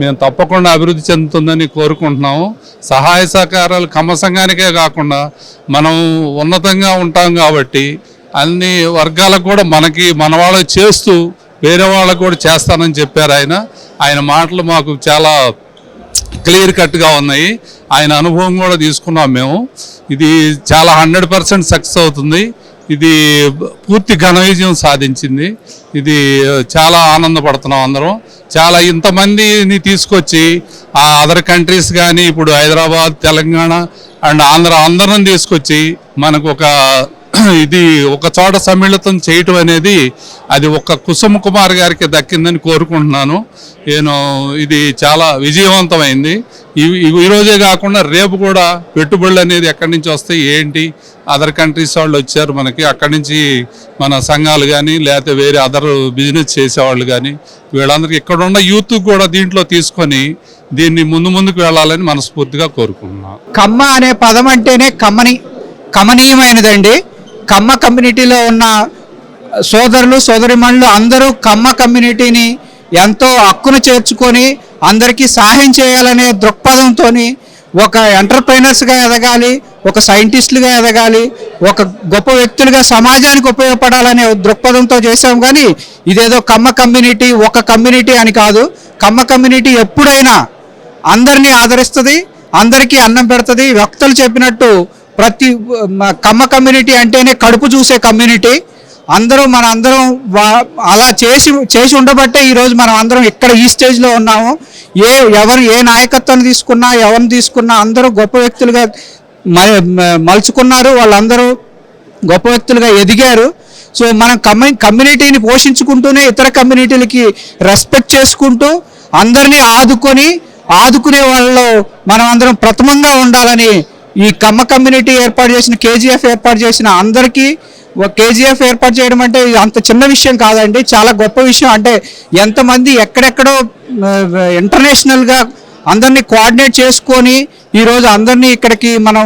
మేము తప్పకుండా అభివృద్ధి చెందుతుందని కోరుకుంటున్నాము. సహాయ సహకారాలు కమ్మ సంఘానికే కాకుండా మనం ఉన్నతంగా ఉంటాం కాబట్టి అన్ని వర్గాలకు కూడా మనకి మన వాళ్ళు చేస్తూ వేరే వాళ్ళకు కూడా చేస్తానని చెప్పారు ఆయన. ఆయన మాటలు మాకు చాలా క్లియర్ కట్గా ఉన్నాయి. ఆయన అనుభవం కూడా తీసుకున్నాం మేము. ఇది చాలా హండ్రెడ్ పర్సెంట్ సక్సెస్ అవుతుంది. ఇది పూర్తి ఘన విజయం సాధించింది. ఇది చాలా ఆనందపడుతున్నాం అందరం. చాలా ఇంతమందిని తీసుకొచ్చి ఆ అదర్ కంట్రీస్ కానీ ఇప్పుడు హైదరాబాద్ తెలంగాణ అండ్ ఆంధ్ర అందరం తీసుకొచ్చి మనకు ఒక ఇది ఒక చోట సమ్మిళితం చేయటం అనేది అది ఒక కుసుమ కుమార్ గారికి దక్కిందని కోరుకుంటున్నాను. నేను ఇది చాలా విజయవంతమైంది. ఈరోజే కాకుండా రేపు కూడా పెట్టుబడులు అనేది ఎక్కడి నుంచి వస్తాయి ఏంటి అదర్ కంట్రీస్ వాళ్ళు వచ్చారు మనకి అక్కడి నుంచి మన సంఘాలు కానీ లేకపోతే వేరే అదర్ బిజినెస్ చేసేవాళ్ళు కానీ వీళ్ళందరికీ ఇక్కడ ఉన్న యూత్ కూడా దీంట్లో తీసుకొని దీన్ని ముందు ముందుకు వెళ్ళాలని మనస్ఫూర్తిగా కోరుకుంటున్నాను. కమ్మ అనే పదం అంటేనే కమ్మని కమనీయమైనదండి. కమ్మ కమ్యూనిటీలో ఉన్న సోదరులు సోదరిమణులు అందరూ కమ్మ కమ్యూనిటీని ఎంతో హక్కును చేర్చుకొని అందరికీ సహాయం చేయాలనే దృక్పథంతో ఒక ఎంటర్ప్రైనర్స్గా ఎదగాలి ఒక సైంటిస్టులుగా ఎదగాలి ఒక గొప్ప వ్యక్తులుగా సమాజానికి ఉపయోగపడాలనే దృక్పథంతో చేసాం కానీ ఇదేదో కమ్మ కమ్యూనిటీ ఒక కమ్యూనిటీ అని కాదు. కమ్మ కమ్యూనిటీ ఎప్పుడైనా అందరినీ ఆదరిస్తుంది అందరికీ అన్నం పెడుతుంది వ్యక్తులు చెప్పినట్టు ప్రతి కమ్మ కమ్యూనిటీ అంటేనే కడుపు చూసే కమ్యూనిటీ. అందరూ మన అందరం అలా చేసి చేసి ఉండబట్టే ఈరోజు మనం అందరం ఇక్కడ ఈ స్టేజ్లో ఉన్నాము. ఏ ఎవరు ఏ నాయకత్వాన్ని తీసుకున్నా ఎవరిని తీసుకున్నా అందరూ గొప్ప వ్యక్తులుగా మ- మలుచుకున్నారు. వాళ్ళందరూ గొప్ప వ్యక్తులుగా ఎదిగారు. సో మనం కమ్యూ కమ్యూనిటీని పోషించుకుంటూనే ఇతర కమ్యూనిటీలకి రెస్పెక్ట్ చేసుకుంటూ అందరినీ ఆదుకొని ఆదుకునే వాళ్ళలో మనం అందరం ప్రథమంగా ఉండాలని ఈ కమ్మ కమ్యూనిటీ ఏర్పాటు చేసిన కేజీఎఫ్ ఏర్పాటు చేసిన అందరికీ కేజీఎఫ్ ఏర్పాటు చేయడం అంటే అంత చిన్న విషయం కాదండి. చాలా గొప్ప విషయం. అంటే ఎంతమంది ఎక్కడెక్కడో ఇంటర్నేషనల్గా అందరినీ కోఆర్డినేట్ చేసుకొని ఈరోజు అందరినీ ఇక్కడికి మనం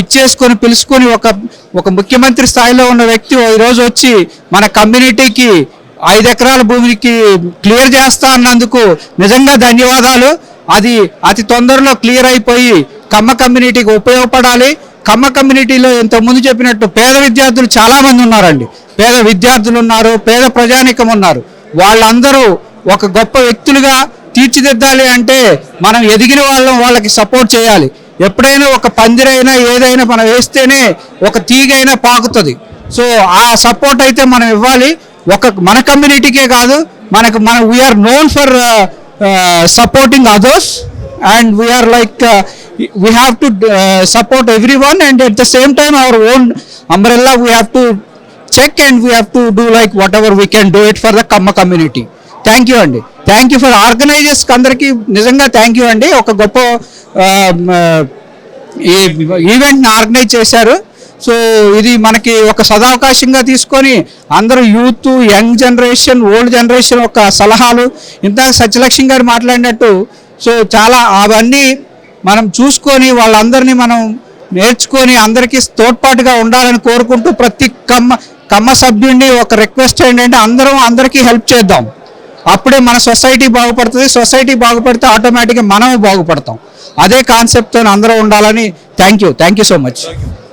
ఇచ్చేసుకొని పిలుచుకొని ఒక ఒక ముఖ్యమంత్రి స్థాయిలో ఉన్న వ్యక్తి ఈరోజు వచ్చి మన కమ్యూనిటీకి ఐదు ఎకరాల భూమికి క్లియర్ చేస్తా అన్నందుకు నిజంగా ధన్యవాదాలు. అది అతి తొందరలో క్లియర్ అయిపోయి కమ్మ కమ్యూనిటీకి ఉపయోగపడాలి. కమ్మ కమ్యూనిటీలో ఇంతకుముందు చెప్పినట్టు పేద విద్యార్థులు చాలామంది ఉన్నారండి. పేద విద్యార్థులు ఉన్నారు పేద ప్రజానికం ఉన్నారు. వాళ్ళందరూ ఒక గొప్ప వ్యక్తులుగా తీర్చిదిద్దాలి అంటే మనం ఎదిగిన వాళ్ళం వాళ్ళకి సపోర్ట్ చేయాలి. ఎప్పుడైనా ఒక పందిరైనా ఏదైనా మనం వేస్తేనే ఒక తీగైనా పాకుతుంది. సో ఆ సపోర్ట్ అయితే మనం ఇవ్వాలి. ఒక మన కమ్యూనిటీకే కాదు మనకు మన we are known for supporting others and we are like we have to support everyone and at the same time our own umbrella we have to check and we have to do like whatever we can do it for the Kamma community thank you అండి thank you for organizers అందరికీ నిజంగా thank you అండి ఒక గొప్ప ఈ ఈవెంట్ని organise చేశారు. So ఇది మనకి ఒక సదావకాశంగా తీసుకొని అందరూ youth young generation old generation ఒక సలహాలు. ఇంత సత్యలక్ష్మి గారు మాట్లాడినట్టు సో చాలా అవన్నీ మనం చూసుకొని వాళ్ళందరినీ మనం నేర్చుకొని అందరికీ తోడ్పాటుగా ఉండాలని కోరుకుంటూ ప్రతి కమ్మ కమ్మ సభ్యుడిని ఒక రిక్వెస్ట్ ఏంటంటే అందరం అందరికీ హెల్ప్ చేద్దాం. అప్పుడే మన సొసైటీ బాగుపడుతుంది. సొసైటీ బాగుపడితే ఆటోమేటిక్గా మనము బాగుపడతాం. అదే కాన్సెప్ట్తో అందరూ ఉండాలని thank you thank you so much